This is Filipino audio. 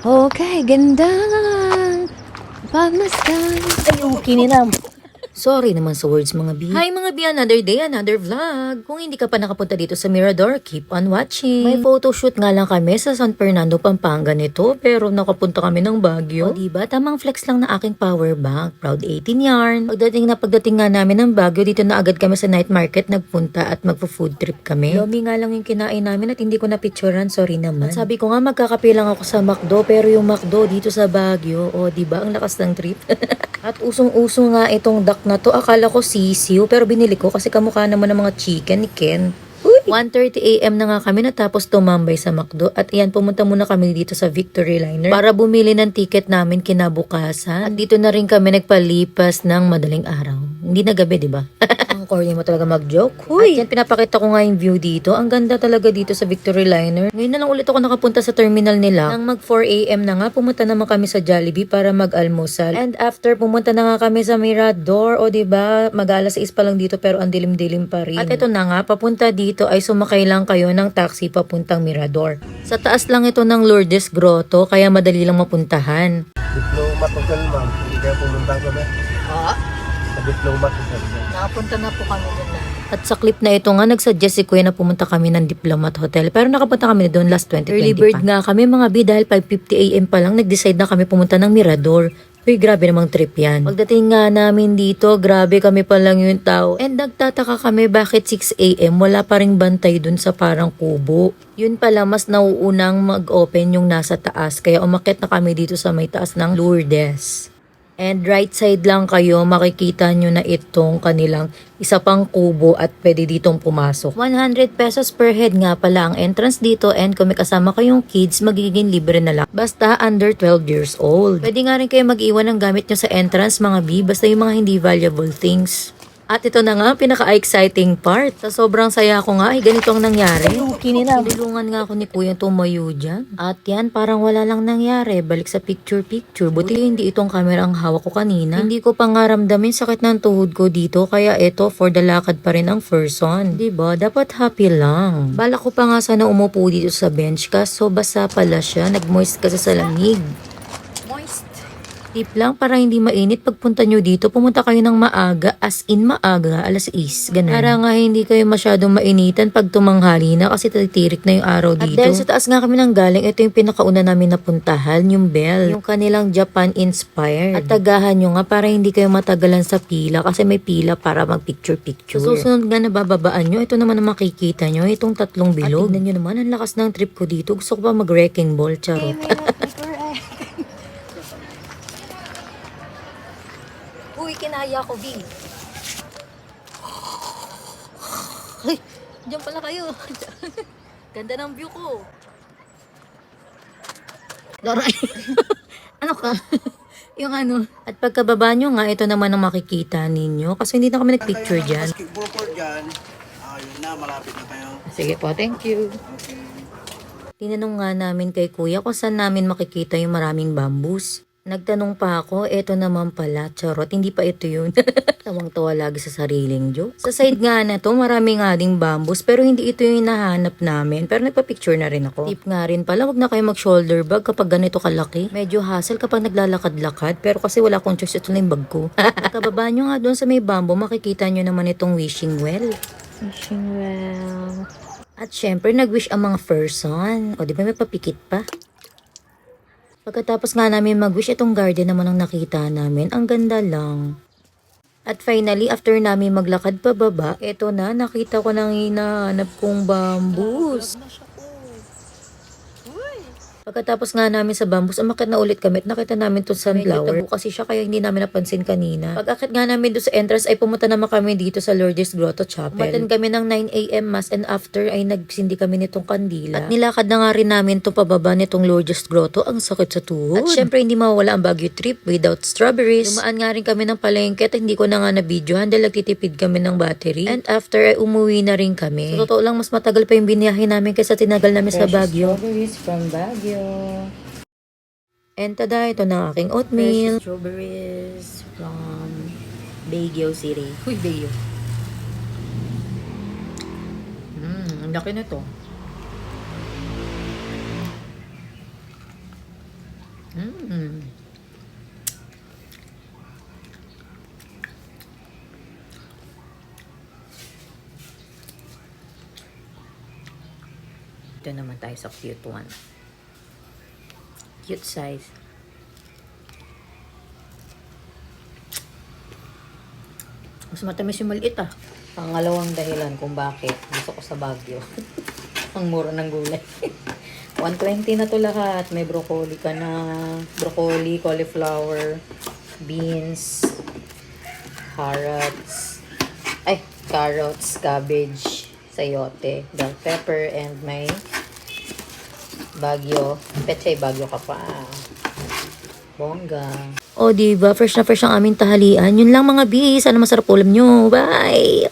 Okay, ganda. Pagmasdan. Ay, okay ni Nam. Sorry naman sa words mga bi. Hi mga bi, another day, another vlog. Kung hindi ka pa nakapunta dito sa Mirador, keep on watching. May photoshoot nga lang kami sa San Fernando, Pampanga nito, pero nakapunta kami ng Baguio. O diba, tamang flex lang na aking power bank. Proud 18 yarn. Pagdating na pagdating nga namin ng Baguio, dito na agad kami sa night market nagpunta at magpo-food trip kami. Lomi nga lang yung kinain namin at hindi ko na picturean, sorry naman. At sabi ko nga magkakape lang ako sa McDo, pero yung McDo dito sa Baguio, o diba, ang lakas ng trip. At usong-uso nga itong duck na to. Akala ko sisiw, pero binili ko kasi kamukha naman ng mga chicken ni Ken. Uy! 1.30 a.m. na nga kami natapos tumambay sa McDo at iyan pumunta muna kami dito sa Victory Liner para bumili ng ticket namin kinabukasan. At dito na rin kami nagpalipas ng madaling araw. Hindi na gabi, di ba? Corny mo talaga mag-joke. Huy! At yan, pinapakita ko nga yung view dito. Ang ganda talaga dito sa Victory Liner. Ngayon na lang ulit ako nakapunta sa terminal nila. Nang mag 4 a.m. na nga, pumunta naman kami sa Jollibee para mag-almusal. And after, pumunta na nga kami sa Mirador. O di ba mag-alas 6 pa lang dito pero ang dilim-dilim pa rin. At ito na nga, papunta dito ay sumakay lang kayo ng taxi papuntang Mirador. Sa taas lang ito ng Lourdes Grotto, kaya madali lang mapuntahan. Diplomat Hotel, ma'am. Hindi kaya pumunta kami Ah, sa Diplomat Hotel. Nakapunta na po kami doon na. At sa clip na ito nga, nagsuggest si Kuya na pumunta kami ng Diplomat Hotel. Pero nakapunta kami doon last 2020 Early bird nga kami mga bi dahil 5.50 am pa lang nag-decide na kami pumunta ng Mirador. Uy, grabe namang trip yan. Pagdating nga namin dito, grabe kami pa lang yung tao. And nagtataka kami bakit 6 am wala pa ring bantay dun sa parang kubo. Yun pala, mas nauunang mag-open yung nasa taas. Kaya umakit na kami dito sa may taas ng Lourdes. And right side lang kayo, makikita nyo na itong kanilang isa pang kubo at pwede ditong pumasok. 100 pesos per head nga pala ang entrance dito and kung may kasama kayong kids, magiging libre na lang. Basta under 12 years old. Pwede nga rin kayo mag-iwan ng gamit nyo sa entrance mga B, basta yung mga hindi valuable things. At ito na nga ang pinaka-exciting part. Sa sobrang saya ko nga, ay ganito ang nangyari. Tinulungan nga ako ni Kuya tumayo dyan. At yan, parang wala lang nangyari. Balik sa picture-picture. Buti hindi itong camera ang hawak ko kanina. Hindi ko pa nga ramdamin sakit ng tuhod ko dito. Kaya ito, for the lakad pa rin ang first one. Diba? Dapat happy lang. Bala ko pa nga sana umupo dito sa bench kaso basa pala siya. Nag-moist kasi sa lamig. Tip lang para hindi mainit pagpunta nyo dito, pumunta kayo ng maaga, as in maaga, alas 6, ganun. Para nga hindi kayo masyadong mainitan pag tumanghali na kasi titirik na yung araw dito. At dahil sa taas nga kami ng galing, ito yung pinakauna namin napuntahan, yung Bell. Yung kanilang Japan-inspired. At tagahan nyo nga para hindi kayo matagalan sa pila kasi may pila para mag-picture-picture. Susunod nga na bababaan nyo, ito naman ang makikita nyo, itong tatlong bilog. At tignan nyo naman, ang lakas ng trip ko dito. Gusto ko pa mag-wrecking ball, charot. Uy, kinaya ko, B. Ay, diyan pala kayo. Ganda ng view ko. Laray. ano ka? yung ano. At pagkababa nyo nga, ito naman ang makikita ninyo. Kasi hindi na kami nagpicture dyan. Basketball court dyan. Ayun na, malapit na tayo. Sige po, thank you. Tinanong nga namin kay kuya kung saan namin makikita yung maraming bambus. Nagtanong pa ako, eto naman pala, charot, hindi pa ito yun. Tawang-tawa lagi sa sariling joke. Sa side nga na to, marami nga ding bambus, pero hindi ito yung hinahanap namin. Pero nagpa-picture na rin ako. Tip nga rin pala, wag na kayo mag-shoulder bag kapag ganito kalaki. Medyo hassle kapag naglalakad-lakad, pero kasi wala akong choice, ito na yung bag ko. Kababa nyo nga doon sa may bamboo, makikita nyo naman itong wishing well. Wishing well. At syempre, nag-wish ang mga person. O, di ba may papikit pa? Pagkatapos nga namin mag-wish, itong garden naman ang nakita namin. Ang ganda lang. At finally, after namin maglakad pababa, eto na, nakita ko nang hinahanap kong bambus. Pagkatapos nga namin sa bambus, umakit na ulit kami at nakita namin itong sunflower. Medyo kasi siya kaya hindi namin napansin kanina. Pag-akit nga namin doon sa entrance ay pumunta naman kami dito sa Lourdes Grotto Chapel. Umaten kami ng 9am mass and after ay nagsindi kami nitong kandila. At nilakad na nga rin namin itong pababa nitong Lourdes Grotto. Ang sakit sa tuhod. At syempre hindi mawala ang Baguio trip without strawberries. Dumaan nga rin kami ng palengke at hindi ko na nga na-videohan dahil nagtitipid kami ng battery. And after ay umuwi na rin kami. Sa totoo lang mas matagal pa yung biniyahe namin kaysa tinagal namin sa Baguio. Strawberries from Baguio. And tada, ito na ang aking oatmeal. strawberries from Baguio City. Uy, Baguio. Mmm, ang laki na to. Mm. Ito naman tayo sa cute one. Cute size. Mas matamis yung maliit ah. Pangalawang dahilan kung bakit gusto ko sa Baguio. Ang mura ng gulay. 120 na to lahat. May broccoli ka na. Broccoli, cauliflower, beans, carrots. Ay, carrots, cabbage, sayote, bell pepper, and may bagyo. Pechay bagyo ka pa. Bongga. O, diba? Fresh na fresh ang aming tahalian. Yun lang mga bis. Sana masarap ulam nyo. Bye!